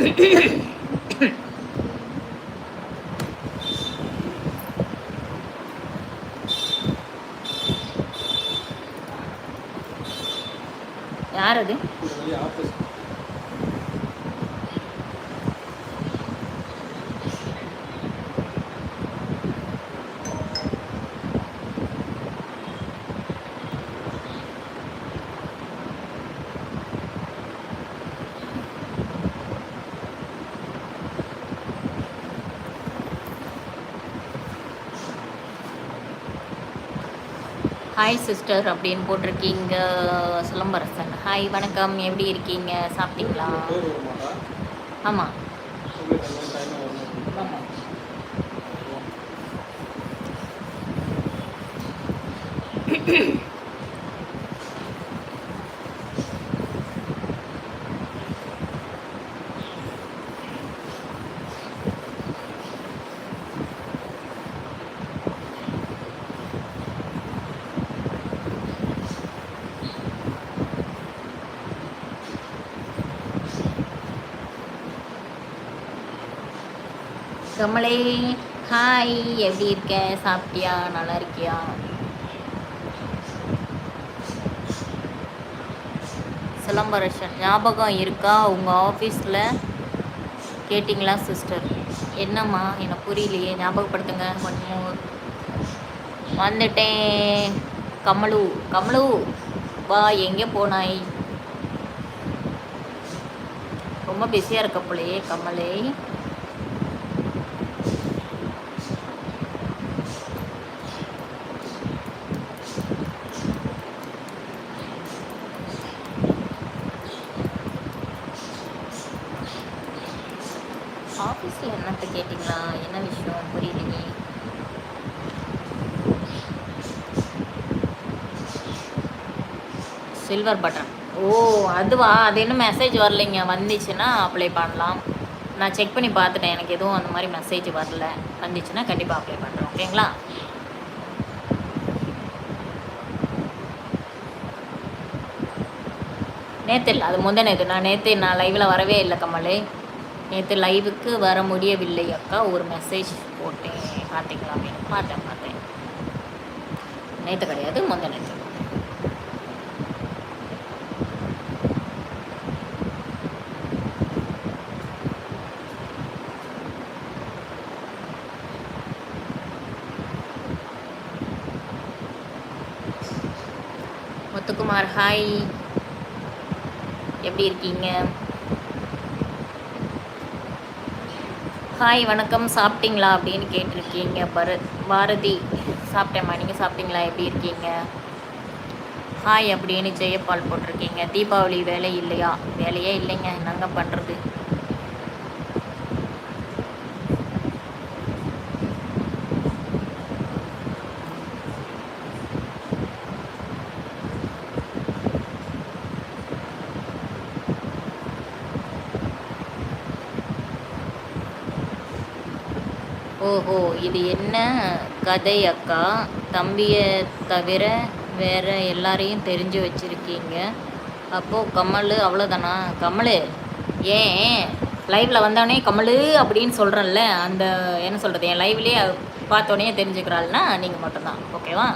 Ahem. Hi sister அப்படின்னு போட்டிருக்கீங்க Silambarasan. Hi வணக்கம். எப்படி இருக்கீங்க? சாப்பிட்டீங்களா? ஆமாம் ஆமாம் கமலே ஹாய் எப்படி இருக்க? சாப்பிட்டியா? நல்லா இருக்கியா? சிலம்பரசன் ஞாபகம் இருக்கா? உங்கள் ஆஃபீஸில் கேட்டிங்களா சிஸ்டர் என்னம்மா? எனக்கு புரியலையே. ஞாபகப்படுத்துங்க. கொஞ்சம் வந்துட்டேன். கமலு கமலு வா எங்கே போனாய்? ரொம்ப பிஸியாக இருக்க போலையே கமலே ஆஃபீஸில் என்னத்த கேட்டிங்களா என்ன விஷயம் புரியலையே சில்வர் பட்டன் ஓ அதுவா? அது இன்னும் மெசேஜ் வரலைங்க? வந்துச்சுன்னா அப்ளை பண்ணலாம். நான் செக் பண்ணி பார்த்துட்டேன். எனக்கு எதுவும் அந்த மாதிரி மெசேஜ் வரல. வந்துச்சுன்னா கண்டிப்பாக அப்ளை பண்ணுறேன் ஓகேங்களா? நேற்று இல்லை அது முந்த நேற்று நான் நேற்று நான் லைவில் வரவே இல்லை கமலே. நேற்று லைவுக்கு வர முடியவில்லை அக்கா. ஒரு மெசேஜ் போட்டேன். பார்த்தீங்களா அப்படின்னு பார்த்தேன் பார்த்தேன். நேற்று கிடையாது முந்த நேற்று ஹாய் எப்படி இருக்கீங்க? ஹாய் வணக்கம். சாப்பிட்டீங்களா அப்படின்னு கேட்டிருக்கீங்க. பரத் பாரதி சாப்பிட்டேம்மா. நீங்கள் சாப்பிட்டீங்களா? எப்படி இருக்கீங்க? ஹாய் அப்படின்னு ஜெயபால் போட்டிருக்கீங்க. தீபாவளி வேலை இல்லையா? வேலையே இல்லைங்க. என்னங்க பண்ணுறது ஓஹோ இது என்ன கதை அக்கா? தம்பியை தவிர வேற எல்லாரையும் தெரிஞ்சு வச்சுருக்கீங்க. அப்போது கமல் அவ்வளோதானா கமல் ஏன்? லைவில் வந்தோடனே கமல் அப்படின்னு சொல்கிறேன்ல அந்த என்ன சொல்கிறது என் லைவ்லேயே பார்த்தோன்னே தெரிஞ்சுக்கிறாள்னா நீங்கள் மட்டும்தான். ஓகேவா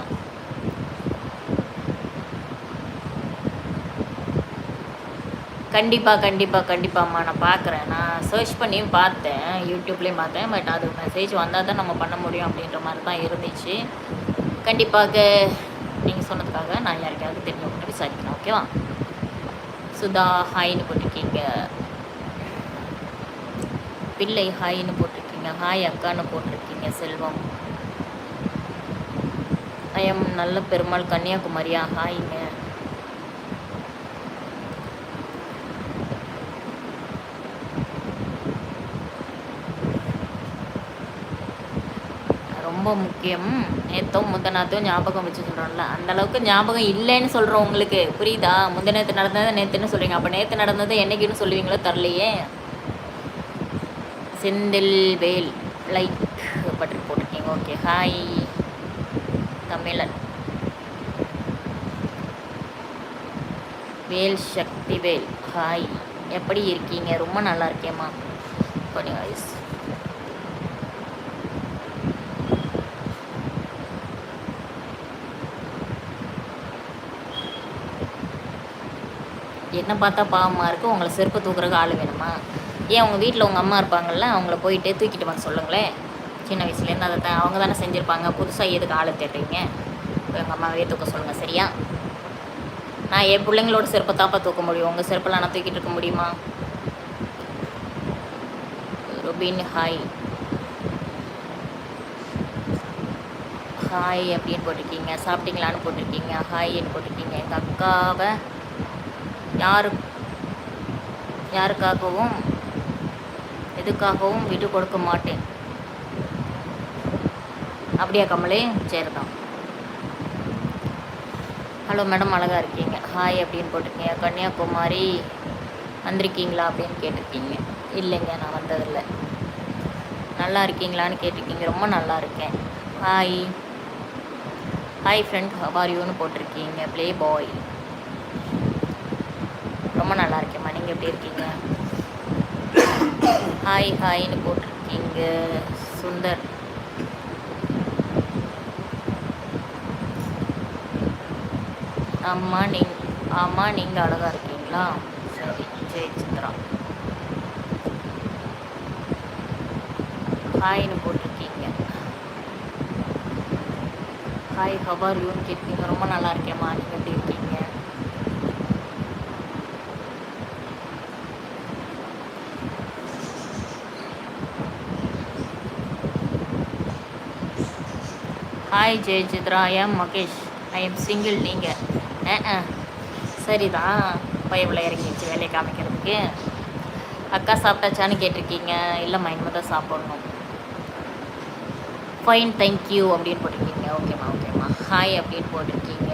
கண்டிப்பாக கண்டிப்பாக கண்டிப்பாம்மா. நான் பார்க்குறேன். நான் சர்ச் பண்ணியும் பார்த்தேன். யூடியூப்லேயும் பார்த்தேன். பட் அது மெசேஜ் வந்தால் தான் நம்ம பண்ண முடியும் அப்படின்ற மாதிரி தான் இருந்துச்சு. கண்டிப்பாக நீங்கள் சொன்னதுக்காக நான் யாருக்காவது தெரிஞ்சவங்க விசாரிக்கிறேன் ஓகேவா சுதா ஹாய்னு போட்டிருக்கீங்க. பிள்ளை ஹாய்னு போட்டிருக்கீங்க. ஹாய் அக்கான்னு போட்டிருக்கீங்க செல்வம். ஐயம் நல்ல பெருமாள் கன்னியாகுமரியா? ஹாய்ங்க ரொம்ப முக்கியம். நேத்தோ முந்தநாத்தோ ஞாபகம் வச்சு சொல்கிறோம்ல அந்த அளவுக்கு ஞாபகம் இல்லைன்னு சொல்கிறோம் உங்களுக்கு. புரியுதா? முந்த நேற்று நடந்தது நேற்றுன்னு சொல்கிறீங்க அப்போ நேற்று நடந்தது என்னைக்குன்னு சொல்லுவீங்களோ தரலையே செந்தில் வேல் லைக் பட்டு போட்டிருக்கீங்க. ஓகே ஹாய் தமிழன் வேல் சக்தி வேல் ஹாய் எப்படி இருக்கீங்க? ரொம்ப நல்லா இருக்கேம்மா. கொஞ்சம் வயசு என்ன பார்த்தா பாவமாக இருக்குது உங்களை செருப்பு தூக்குறதுக்கு ஆள் வேணுமா? ஏன் உங்கள் வீட்டில் உங்கள் அம்மா இருப்பாங்கள்ல அவங்கள போயிட்டு தூக்கிட்டு வர சொல்லுங்களேன். சின்ன வயசுலேருந்து அதை தான் அவங்க தானே செஞ்சுருப்பாங்க. புதுசாக எதுக்கு ஆள் தேடுறீங்க? இப்போ எங்கள் அம்மாவே தூக்க சொல்லுங்கள் சரியா? நான் என் பிள்ளைங்களோட செருப்பை தாப்பா தூக்க முடியும். உங்கள் செருப்பெல்லாம் நான் தூக்கிட்டு இருக்க முடியுமா? ருபின் ஹாய். ஹாய் அப்படின்னு போட்டிருக்கீங்க. சாப்பிட்டீங்களான்னு போட்டிருக்கீங்க. ஹாய்ன்னு போட்டிருக்கீங்க. எங்கள் அக்காவை யாரு யாருக்காகவும் எதுக்காகவும் விட்டு கொடுக்க மாட்டேன். அப்படியா கமலே? சரிதான். ஹலோ மேடம் அழகாக இருக்கீங்க. ஹாய் அப்படின்னு போட்டிருக்கீங்க. கன்னியாகுமரி வந்திருக்கீங்களா அப்படின்னு கேட்டிருக்கீங்க. இல்லைங்க நான் வந்ததில்லை. நல்லா இருக்கீங்களான்னு கேட்டிருக்கீங்க. ரொம்ப நல்லா இருக்கேன். ஹாய் ஹாய் ஃப்ரெண்ட் ஹவாரியூன்னு போட்டிருக்கீங்க. ப்ளே பாய் ரொம்ப நல்லா இருக்கேம்மா நீங்கள் எப்படி இருக்கீங்க? ஹாய் ஹாய்னு போட்டிருக்கீங்க சுந்தர். அம்மா நீங் ஆமாம் நீங்கள் அழகாக இருக்கீங்களா? சரி ஜெய் சித்ரா. ஹாய்னு போட்டிருக்கீங்க. ஹாய் ஹவர் யூன்னு கேட்பீங்க ரொம்ப நல்லா இருக்கேம்மா நீங்கள் எப்படி இருக்கீங்க hi Jai Chitra M Mahesh I am single நீங்கள் சரிதான். பயவில் இறங்கிடுச்சு வேலையை காமிக்கிறதுக்கு. அக்கா சாப்பிட்டாச்சான்னு கேட்டிருக்கீங்க. இல்லைம்மா இனிமேல் தான் சாப்பிட்ணும் ஃபைன் தேங்க்யூ அப்படின்னு போட்டிருக்கீங்க. ஓகேம்மா ஓகேம்மா. ஹாய் அப்படின்னு போட்டிருக்கீங்க.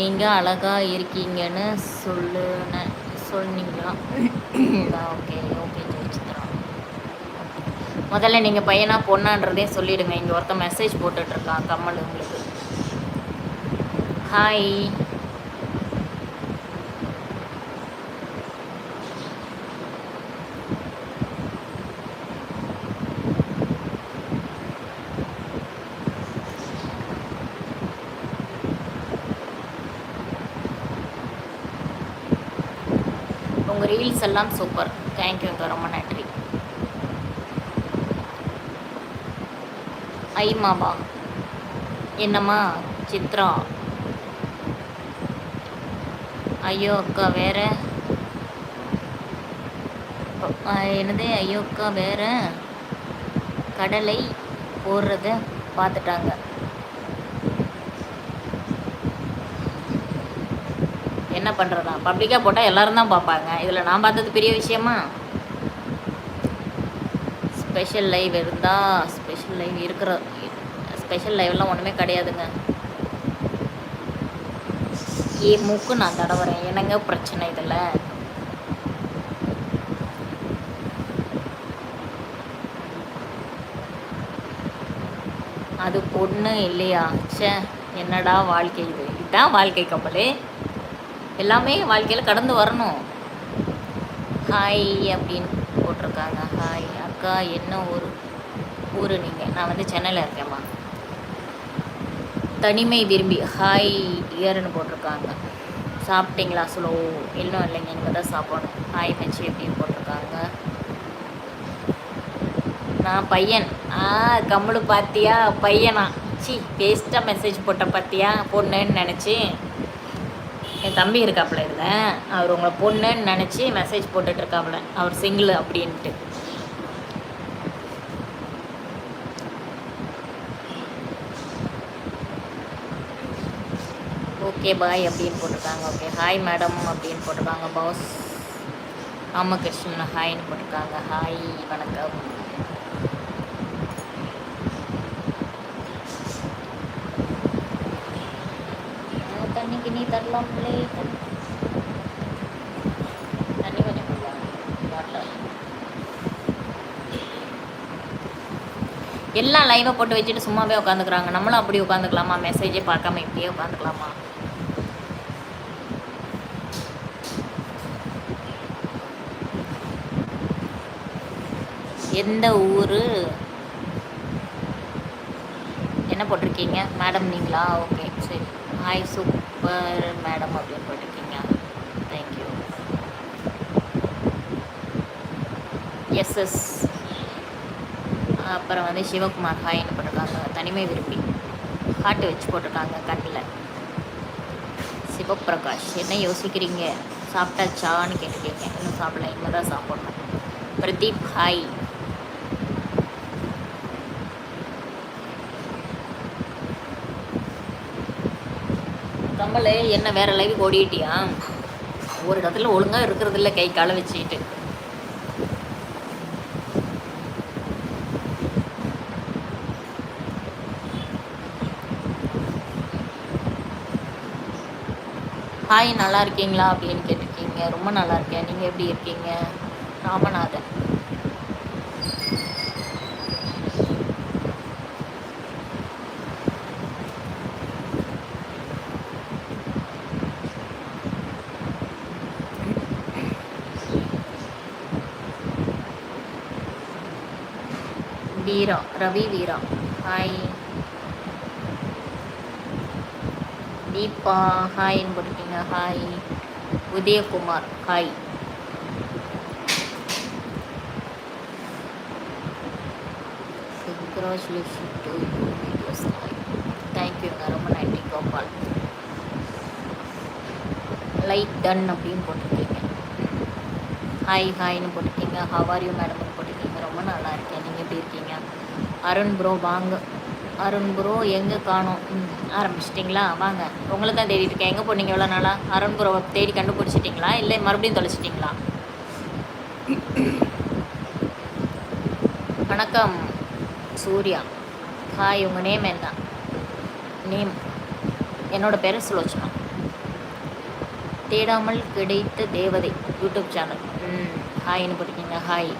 நீங்கள் அழகாக இருக்கீங்கன்னு சொல்லுன சொன்னீங்களா? ஓகே. முதல்ல நீங்கள் பையனா பொண்ணான்றதே சொல்லிடுங்க. இங்கே ஒருத்தன் மெசேஜ் போட்டுட்ருக்கான் கம்மல் உங்களுக்கு. ஹாய் உங்கள் ரீல்ஸ் எல்லாம் சூப்பர் தேங்க்யூங்க ரொம்ப நன்றி. ஐமாவா? என்னம்மா சித்ரா? ஐயோ அக்கா வேற. என்னது ஐயோ அக்கா வேற. கடலை போடுறத பார்த்துட்டாங்க என்ன பண்ணுறதா பப்ளிக்காக போட்டால் எல்லாரும் தான் பார்ப்பாங்க இதில் நான் பார்த்தது பெரிய விஷயமா? ஸ்பெஷல் லைவ் இருந்தால் லைவ் இருக்கிற ஸ்பெஷல் லைவ்லாம் ஒன்றுமே கிடையாதுங்க. ஏ மூக்கு நான் தடவுறேன். என்னங்க பிரச்சனை இதில்? அது பொண்ணு இல்லையா? ச்சே என்னடா வாழ்க்கை இது? இதுதான் வாழ்க்கை கப்பலே. எல்லாமே வாழ்க்கையில் கடந்து வரணும். ஹாய் அப்படின்னு போட்டிருக்காங்க. ஹாய் அக்கா என்ன ஒரு ஊர் நீங்கள் நான் வந்து சென்னையில் இருக்கேம்மா. தனிமை விரும்பி ஹாய் இயர்னு போட்டிருக்காங்க. சாப்பிட்டீங்களா? ஸ்லோ இன்னும் இல்லைங்க இங்கே தான் சாப்பிடணும். ஹாய் மச்சி அப்படின்னு போட்டிருக்காங்க. நான் பையன். ஆ கம்முளு பார்த்தியா பையனா? சி வேஸ்ட்டாக மெசேஜ் போட்ட பார்த்தியா பொண்ணுன்னு நினச்சி. என் தம்பி இருக்காப்புல இருந்தேன். அவர் உங்களை பொண்ணுன்னு நினச்சி மெசேஜ் போட்டுட்ருக்காப்புல அவர் சிங்கிள் அப்படின்ட்டு. ஓகே பாய் அப்படின்னு போட்டிருக்காங்க. ஓகே ஹாய் மேடம் அப்படின்னு போட்டிருக்காங்க. பாஸ் ராமகிருஷ்ணன் ஹாய்னு போட்டிருக்காங்க. ஹாய் வணக்கம். ஆ, தண்ணிக்கு நீ தரலாம்லே தண்ணி கொஞ்சம் வரல. எல்லாம் லைவை போட்டு வச்சுட்டு சும்மாவே உட்காந்துக்கிறாங்க. நம்மளும் அப்படி உட்காந்துக்கலாமா? மெசேஜே பார்க்காம இப்படியே உட்காந்துக்கலாமா? எந்த ஊர்? என்ன போட்டிருக்கீங்க? மேடம் நீங்களா? ஓகே சரி. ஹாய் சூப்பர் மேடம் அப்படின்னு போட்டிருக்கீங்க. தேங்க்யூ எஸ் அப்புறம் வந்து சிவகுமார் ஹாய்னு போட்டிருக்காங்க? தனிமை விரும்பி. ஹார்ட் வச்சு போட்டிருக்காங்க கண்ணில். சிவபிரகாஷ் என்ன யோசிக்கிறீங்க? சாப்பிட்டாச்சான்னு கேட்டிருக்கீங்க இன்னும் சாப்பிடல இனிமேல் தான் சாப்பிட்ணும். பிரதீப் ஹாய் நம்மளே என்ன வேற லைவ் ஓடிட்டியா? ஒரு இடத்துல ஒழுங்கா இருக்கிறது இல்லை கை காலை வச்சுக்கிட்டு. ஹாய் நல்லா இருக்கீங்களா? அப்படின்னு கேட்டிருக்கீங்க. ரொம்ப நல்லா இருக்கேன். நீங்கள் எப்படி இருக்கீங்க? ராமநாதன். வீரா ரவி வீரா ஹாய் தீபா ஹாய்ன்னு போட்டிருக்கீங்க hi Udayakumar hi congratulation to videos தேங்க்யூங்க ரொம்ப நன்றி கோபால். லைட் டன் அப்படின்னு போட்டிருக்கீங்க. ஹாய் ஹாய்னு போட்டிருக்கீங்க. ஹவாரியும் யூ ரொம்ப நல்லா இருக்கேன். நீங்கள் எப்படி இருக்கீங்க? அருண் ப்ரோ வாங்க. அருண் ப்ரோ எங்கே காணும்? ம் ஆரம்பிச்சிட்டிங்களா? வாங்க. உங்களை தான் தேடிட்டு இருக்கேன். எங்கே போனீங்க எவ்வளோ நாளாக அருண் ப்ரோவை தேடி கண்டுபிடிச்சிட்டிங்களா? இல்லை மறுபடியும் தொலைச்சிட்டிங்களா? வணக்கம் சூர்யா. ஹாய் உங்கள் நேம் என்ன? நேம் என்னோட பேர் சுலோச்சனா. தேடாமல் கிடைத்த தேவதை யூடியூப் சேனல். ம் ஹாய்னு போட்டிருக்கீங்க? ஹாய்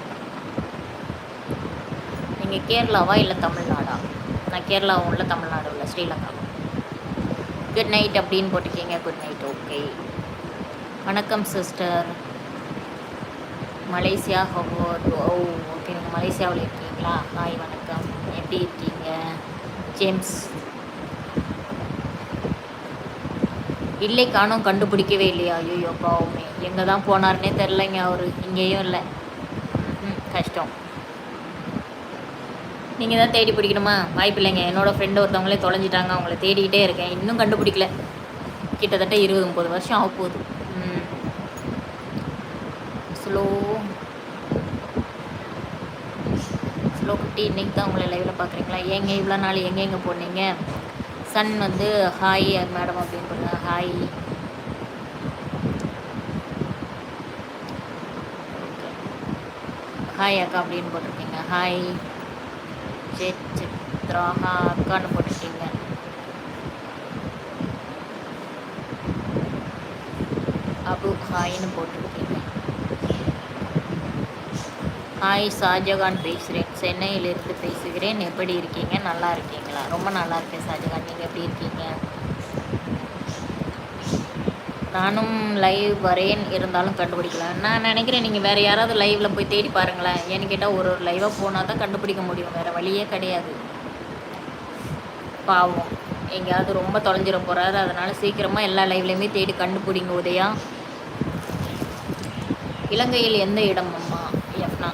நீங்கள் கேரளாவா இல்லை தமிழ்நாடா? நான் கேரளாவும் இல்லை தமிழ்நாடும் இல்லை ஸ்ரீலங்காவும் குட் நைட் அப்படின்னு போட்டிருக்கீங்க. குட் நைட் ஓகே வணக்கம் சிஸ்டர் மலேசியா ஹவோ ஓ ஓகே oh, நீங்கள் மலேசியாவில் இருக்கீங்களா? ஹாய் வணக்கம். எப்படி இருக்கீங்க? ஜேம்ஸ் இல்லை காணும். கண்டுபிடிக்கவே இல்லையா? ஐயோ பாவமே. எங்கே தான் போனாருன்னே தெரிலங்க அவர். இங்கேயும் இல்லை. ம் கஷ்டம். நீங்கள் தான் தேடி பிடிக்கணுமா? வாய்ப்பு இல்லைங்க. என்னோட ஃப்ரெண்டு ஒருத்தவங்களே தொலைஞ்சிட்டாங்க. அவங்கள தேடிக்கிட்டே இருக்கேன். இன்னும் கண்டுபிடிக்கல. கிட்டத்தட்ட இருபது முப்பது வருஷம் ஆக போகுது. ம். ஸ்லோ. ஸ்லோ குட்டி இன்னைக்கு தான் உங்களை லைவில் பார்க்குறீங்களா ஏங்க இவ்வளோ நாள் எங்கே எங்கே போனீங்க? சன் வந்து ஹாய் மேடம் அப்படின்னு போடுங்க ஹாய் ஹாய் அக்கா அப்படின்னு போட்டிருக்கீங்க. ஹாய் சித்ரா அக்கான்னு போட்டுட்டீங்க. அபு ஹாய்னு போட்டுருக்கீங்க ஹாய் ஷாஜகான் பேசுகிறேன் சென்னையிலிருந்து பேசுகிறேன். எப்படி இருக்கீங்க? நல்லா இருக்கீங்களா? ரொம்ப நல்லா இருக்கேன் ஷாஜகான். நீங்கள் எப்படி இருக்கீங்க? நானும் லைவ் வரேன் இருந்தாலும் கண்டுபிடிக்கல. நான் நினைக்கிறேன் நீங்கள் வேறு யாராவது லைவில் போய் தேடி பாருங்களேன். ஏன்னு கேட்டால் ஒரு ஒரு லைவாக போனால் தான் கண்டுபிடிக்க முடியும். வேறு வழியே கிடையாது. பாவம். எங்கேயாவது ரொம்ப தொலைஞ்சிட போகிறாரு அதனால் சீக்கிரமாக எல்லா லைவ்லையுமே தேடி கண்டுபிடிங்க உதயா. இலங்கையில் எந்த இடம் அம்மா? எஃப்னா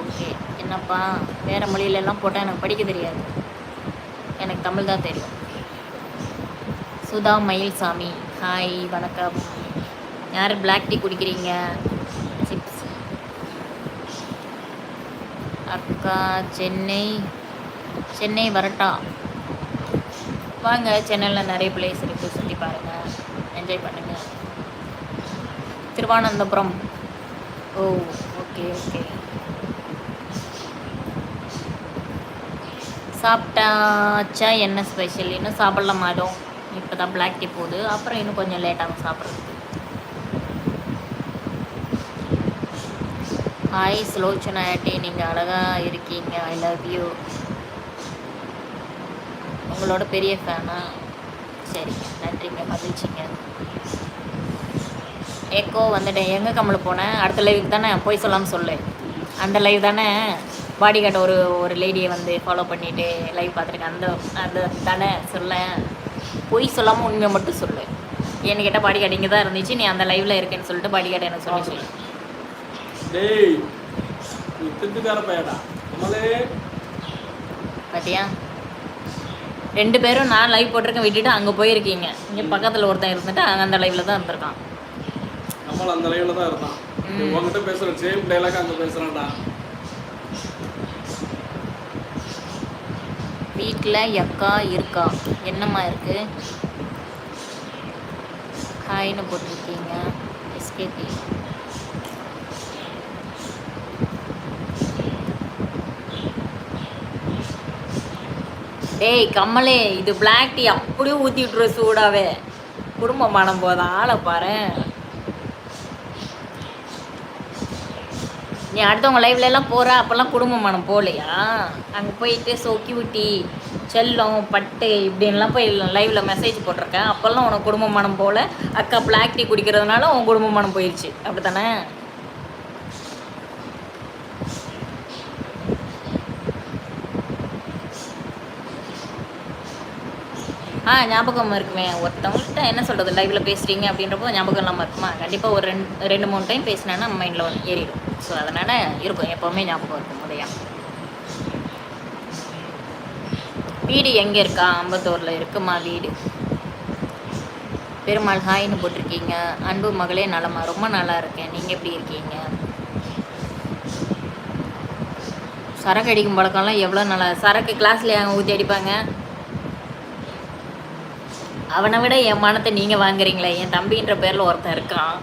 ஓகே என்னப்பா? வேறு மொழியிலெல்லாம் போட்டால் எனக்கு படிக்க தெரியாது. எனக்கு தமிழ் தான் தெரியும். சுதா மயில்சாமி. ஹாய் வணக்கம். யார் பிளாக் டீ குடிக்கிறீங்க? சிப்ஸ் அக்கா சென்னை. சென்னை வரட்டா. வாங்க சென்னையில் நிறைய பிளேஸ் இருக்குது சுற்றி பாருங்கள் என்ஜாய் பண்ணுங்கள் திருவானந்தபுரம். ஓ ஓகே ஓகே சாப்பிட்டாச்சா? என்ன ஸ்பெஷல் இன்னும் சாப்பிடலாம் மாதம் இப்போ தான் பிளாக் டீ போகுது. அப்புறம் இன்னும் கொஞ்சம் லேட்டாகும் சாப்பிட்றதுக்கு ஹாய் ஸ்லோச்சனா ஆட்டி நீங்கள் அழகாக இருக்கீங்க. ஐ லவ் யூ உங்களோட பெரிய ஃபேனா சரிங்க நன்றிங்க. மகிழ்ச்சிங்க. எக்கோ வந்துட்டேன். எங்கே கம்மல் போனேன் அடுத்த லைவுக்கு தானே? போய் சொல்லாமல் சொல்லு. அந்த லைவ் தானே? பாடி கார்டு ஒரு ஒரு லேடியை வந்து ஃபாலோ பண்ணிட்டு லைவ் பார்த்துருக்கேன். அந்த அந்த தானே? சொல்லேன். பொய் சொல்லாமல் உண்மையை மட்டும் சொல்லு. ஏன்னு கேட்டால் பாடி கார்டு இங்கே தான் இருந்துச்சு நீ அந்த லைவில் இருக்கேன்னு சொல்லிட்டு பாடி கார்டு எனக்கு சொல்லிச்சு டேய் நீ திட்டுக்கார பையடா கமலே பாத்தியா? ரெண்டு பேரும் நான் லைவ் போட்டிருக்கேன் விட்டுட்டு அங்கே போயிருக்கீங்க. இங்கே பக்கத்தில் ஒருத்தன் இருந்துட்டு அங்கே அந்த லைவில் தான் இருந்திருக்கான். அந்த லைவ்ல தான் இருந்தான். உன்கிட்ட பேசுற சேம் டைலாக் அங்க பேசுறான்டா. வீட்டில் எக்கா இருக்கா? என்னம்மா இருக்கு? ஹாய்னு போட்டிருக்கீங்க. எஸ்கேபி டேய் கம்மலே இது பிளாக் டீ அப்படியே ஊற்றி விட்ரு சூடாவே. குடும்பமானம் போத ஆளை பாரு நீ அடுத்தவங்க லைவ்ல எல்லாம் அப்போல்லாம் குடும்பமானம் போகலையா அங்கே போயிட்டு சொக்கி ஊட்டி செல்லம் பட்டு இப்படின்லாம் போய் லைவ்ல மெசேஜ் போட்டிருக்கேன். அப்போல்லாம் உனக்கு குடும்பமானம் போகல அக்கா பிளாக் டீ குடிக்கிறதுனால உன் குடும்பமானம் போயிடுச்சு அப்படி தானே ஆ ஞாபகம் இருக்குமே. ஒருத்தவங்கள்ட்ட என்ன சொல்கிறது லைவில் பேசுகிறீங்க அப்படின்றப்போ ஞாபகம் இல்லாமல் இருக்குமா? கண்டிப்பாக ஒரு ரெண்டு ரெண்டு மூணு டைம் பேசினேன்னா மைண்டில் வந்து ஏறிடும். ஸோ அதனால் இருக்கும். எப்போவுமே ஞாபகம் இருக்கும் முதையா வீடு எங்கே இருக்கா? அம்பத்தூரில் இருக்குமா வீடு? பெருமாள் ஹாய்னு போட்டிருக்கீங்க. அன்பு மகளே நலமா? ரொம்ப நல்லா இருக்கேன். நீங்கள் எப்படி இருக்கீங்க? சரக்கு அடிக்கும் பழக்கம்லாம் எவ்வளோ நல்லா சரக்கு கிளாஸில் ஊற்றி அடிப்பாங்க? அவனை விட என் மனத்தை நீங்கள் வாங்குறீங்களே என் தம்பின்ற பேரில் ஒருத்தன் இருக்கான்.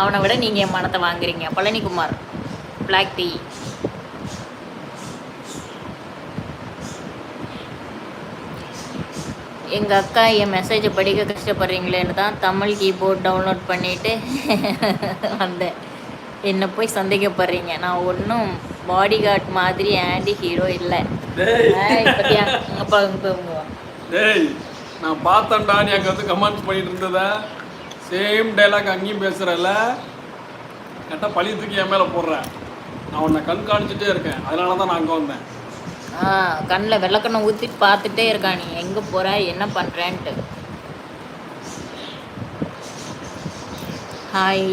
அவனை விட நீங்கள் என் மனத்தை வாங்குறீங்க. பழனிக்குமார் பிளாக் டீ எங்கள் அக்கா என் மெசேஜை படிக்க கஷ்டப்படுறீங்களேன்னு தான் தமிழ் கீபோர்ட் டவுன்லோட் பண்ணிவிட்டு வந்தேன். என்னை போய் சந்தேகப்படுறீங்க. நான் ஒன்றும் பாடி கார்ட் மாதிரி ஆன்டி ஹீரோ இல்லை இப்போ டேய். நான் பார்த்தேன்டா நீ அங்க வந்து கமெண்ட்ஸ் பண்ணிட்டு இருந்ததை. சேம் டைலாக் அங்கேயும் பேசுகிறல்ல கேட்டால் பழி தூக்கி என் மேலே போடுறேன் நான் உன்னை கண்காணிச்சுட்டே இருக்கேன். அதனால தான் நான் அங்கே வந்தேன். ஆ கண்ணில் வெள்ளக்கண்ணை ஊற்றி பார்த்துட்டே இருக்கா நீ. எங்கே போகிற என்ன பண்ணுறேன்ட்டு ஹாய்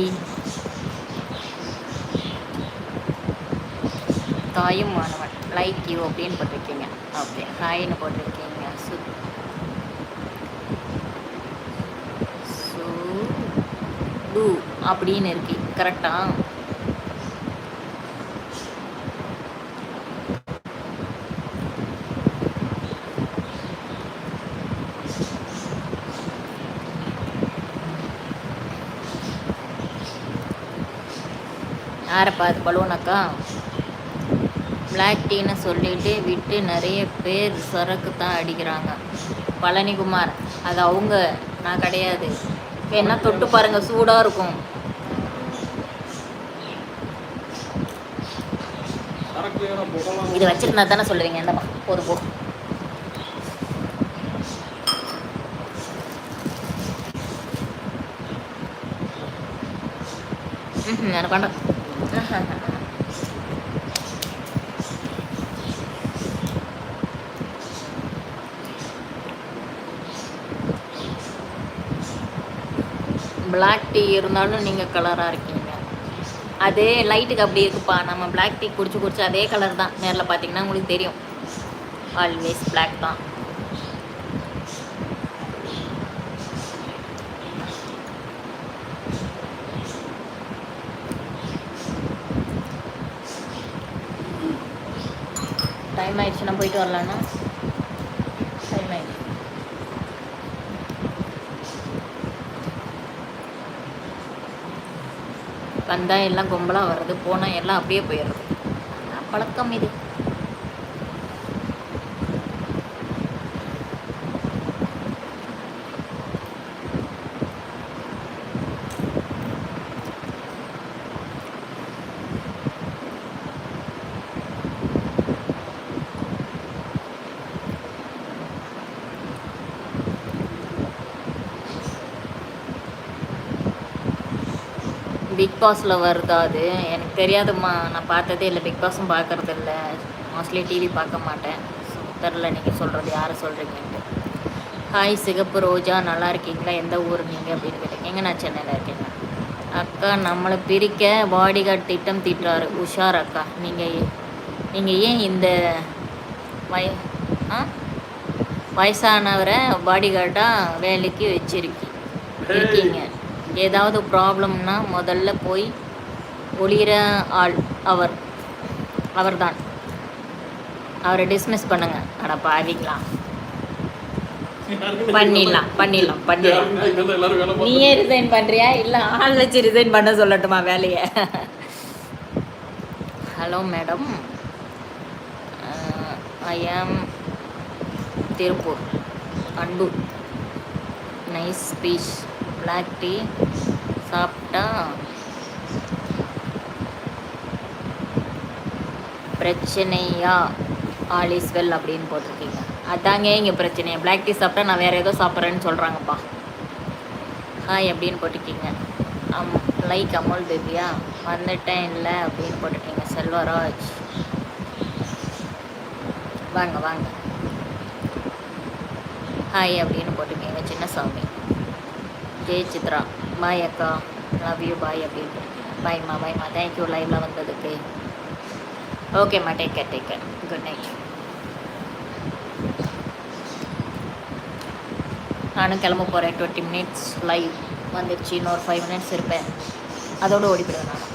தாயும் மாணவன். லைக் யூ அப்படின்னு போட்டிருக்கீங்க. ஓகே ஹாய்னு போட்டிருக்கீங்க சு சு அப்படின்னு இருக்கு. கரெக்டா யாரப்பா அது பலூனக்கா பிளாக் டீன்னு சொல்லிட்டு விட்டு நிறைய பேர் சரக்கு தான் அடிக்கிறாங்க. பழனிகுமார் அது அவங்க நான் கிடையாது. வேணா தொட்டு பாருங்க சூடாக இருக்கும். இது வச்சிருந்தா தானே சொல்லுவீங்க என்னப்பா போதும் போ. பிளாக் டீ இருந்தாலும் நீங்கள் கலராக இருக்கீங்க. அதே லைட்டுக்கு அப்படி இருக்குப்பா. நம்ம பிளாக் டீ குடிச்சு குடிச்சு அதே கலர் தான். நேரில் பார்த்தீங்கன்னா உங்களுக்கு தெரியும். ஆல்வேஸ் பிளாக் தான். டைம் ஆயிடுச்சுன்னா போயிட்டு வரலான்னா டைம் ஆயிடுச்சு வந்தால் எல்லாம் கும்பலாக வர்றது போனால் எல்லாம் அப்படியே போயிடுறது. பழக்கம் இது. பிக் பாஸில் வருதா அது? எனக்கு தெரியாதும்மா. நான் பார்த்ததே இல்லை. பிக் பாஸும் பார்க்கறது இல்லை. மோஸ்ட்லி டிவி பார்க்க மாட்டேன். ஸோ தெரில நீங்கள் சொல்கிறது யாரை சொல்கிறீங்கன்ட்டு ஹாய் சிகப்பு ரோஜா. நல்லா இருக்கீங்களா? எந்த ஊர் நீங்கள் அப்படின்னு கேட்டிருக்கீங்க. நான் சென்னையில் இருக்கேங்க. அக்கா நம்மளை பிரிக்க பாடிகார்ட் திட்டம் தீட்டுறாரு. உஷார் அக்கா. நீங்கள் நீங்கள் ஏன் இந்த வய ஆ? வயசானவரை பாடிகார்டாக வேலைக்கு வச்சிருக்கி இருக்கீங்க? ஏதாவது ப்ராப்ளம்னா முதல்ல போய் ஒளிகிற ஆள் அவர் அவர்தான். அவரை டிஸ்மிஸ் பண்ணுங்க. அட பாவிங்களா. பண்ணிடலாம் பண்ணிடலாம் பண்ணிடலாம். நீயே ரிசைன் பண்ணுறியா இல்லை ஆள் வச்சு ரிசைன் பண்ண சொல்லட்டுமா வேலையை? ஹலோ மேடம் ஐ ஆம் திருப்பூர் அன்பு நைஸ் ஸ்பீச் பிளாக் டீ சாப்பிட்டா பிரச்சனையா? ஆல் இஸ் வெல் அப்படின்னு போட்டிருக்கீங்க. அதாங்க இங்கே பிரச்சனையா. பிளாக் டீ சாப்பிட்டா நான் வேறு ஏதோ சாப்பிட்றேன்னு சொல்கிறாங்கப்பா ஹாய் அப்படின்னு போட்டிருக்கீங்க. அம் லைக் அமோல் பேபியா வந்துட்டேன் இல்லை அப்படின்னு போட்டிருக்கீங்க செல்வராஜ். வாங்க வாங்க. ஹாய் அப்படின்னு போட்டிருக்கீங்க சின்னசாமி. ஜெய் சித்ரா பாய் அக்கா லவ் யூ பாய் அப்படின்னு பாய்மா பாய்மா தேங்க்யூ லைவில் வந்ததுக்கு. ஓகேம்மா take care take care good night நானும் கிளம்ப போகிறேன் டுவெண்ட்டி மினிட்ஸ் லைவ் வந்துடுச்சு இன்னொரு ஃபைவ் மினிட்ஸ் இருப்பேன். அதோடு ஓடிப்பிடுவேன் நான்.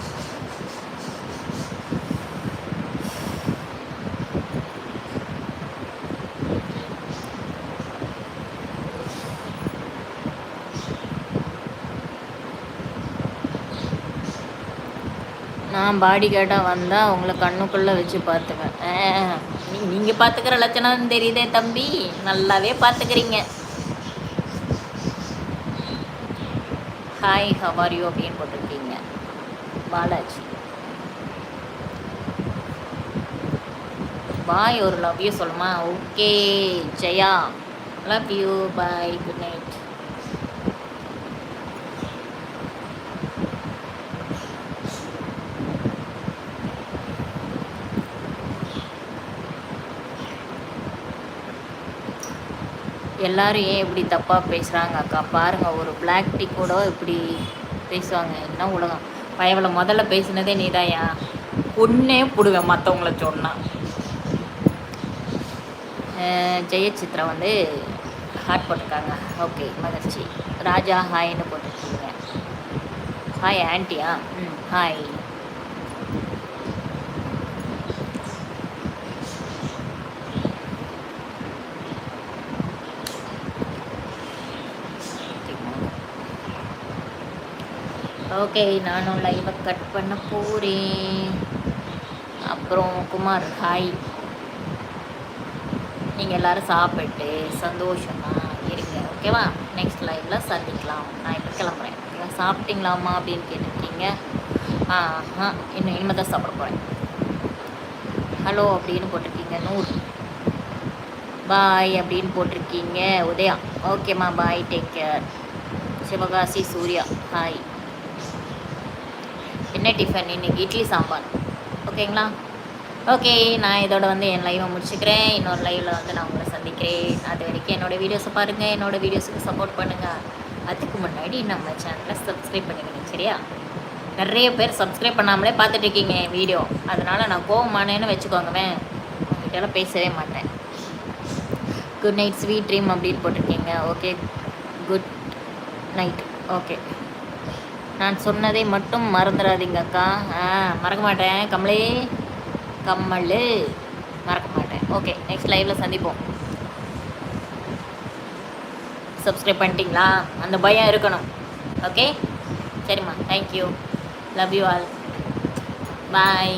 நான் பாடி கேட்டால் வந்தால் உங்களை கண்ணுக்குள்ளே வச்சு பார்த்துப்பேன். நீங்கள் பார்த்துக்கிற லட்சணம் தெரியுதே தம்பி. நல்லாவே பார்த்துக்கிறீங்க. ஹாய் ஹவாரியோ அப்படின்னு போட்டிருக்கீங்க. பாலாஜி. பாய் ஒரு லவ் யூ சொல்லுமா? Okay Jaya. Love you bye good night எல்லாரும் ஏன் இப்படி தப்பாக பேசுகிறாங்க அக்கா? பாருங்கள் ஒரு பிளாக் டீ கூட இப்படி பேசுவாங்க. என்ன உலகம்? பயவளை முதல்ல பேசினதே நீதாயா ஒன்றே போடுவேன் மற்றவங்கள சொன்னால் ஜெயசித்ரா வந்து ஹார்ட் போட்டிருக்காங்க. ஓகே மகிழ்ச்சி. ராஜா ஹாய்னு போட்டிருக்கீங்க. ஹாய் ஆன்ட்டியா ம் ஹாய் ஓகே நானும் லைவை கட் பண்ண போகிறேன் அப்புறம் குமார் ஹாய் நீங்கள் எல்லோரும் சாப்பிட்டு சந்தோஷமாக இருங்க ஓகேவா நெக்ஸ்ட் லைவில் சந்திக்கலாம். நான் இப்போ கிளம்புறேன். ஓகேவா சாப்பிட்டீங்களாம்மா அப்படின்னு கேட்டிருக்கீங்க. ஆ ஆ இன்னும் இனிமேல் தான் சாப்பிட போகிறேன் ஹலோ அப்படின்னு போட்டிருக்கீங்க நூறு. பாய் அப்படின்னு போட்டிருக்கீங்க உதயா. ஓகேம்மா bye take care Sivakasi Surya hi என்ன டிஃபன் இன்றைக்கி இட்லி சாம்பார். ஓகேங்களா ஓகே நான் இதோட வந்து என் லைவை முடிச்சுக்கிறேன். இன்னொரு லைவில் வந்து நான் உங்களை சந்திக்கிறேன். அது வரைக்கும் என்னோடய வீடியோஸை பாருங்கள் என்னோடய வீடியோஸுக்கு சப்போர்ட் பண்ணுங்கள் அதுக்கு முன்னாடி நம்ம சேனலை சப்ஸ்கிரைப் பண்ணிக்கணும் சரியா? நிறைய பேர் சப்ஸ்கிரைப் பண்ணாமலே பார்த்துட்டு இருக்கீங்க என் வீடியோ அதனால் நான் கோவமானேன்னு வச்சுக்கோங்கவேன் உங்ககிட்டலாம் பேசவே மாட்டேன். குட் நைட் ஸ்வீட் ட்ரீம் அப்படின்னு போட்டிருக்கீங்க. ஓகே குட் நைட் ஓகே நான் சொன்னதை மட்டும் மறந்துடாதீங்க அக்கா ஆ மறக்க மாட்டேன் கமலே கம்மல். மறக்க மாட்டேன் ஓகே நெக்ஸ்ட் லைவில் சந்திப்போம். சப்ஸ்கிரைப் பண்ணிட்டீங்களா? அந்த பயம் இருக்கணும். ஓகே? சரிம்மா. Thank you love you all bye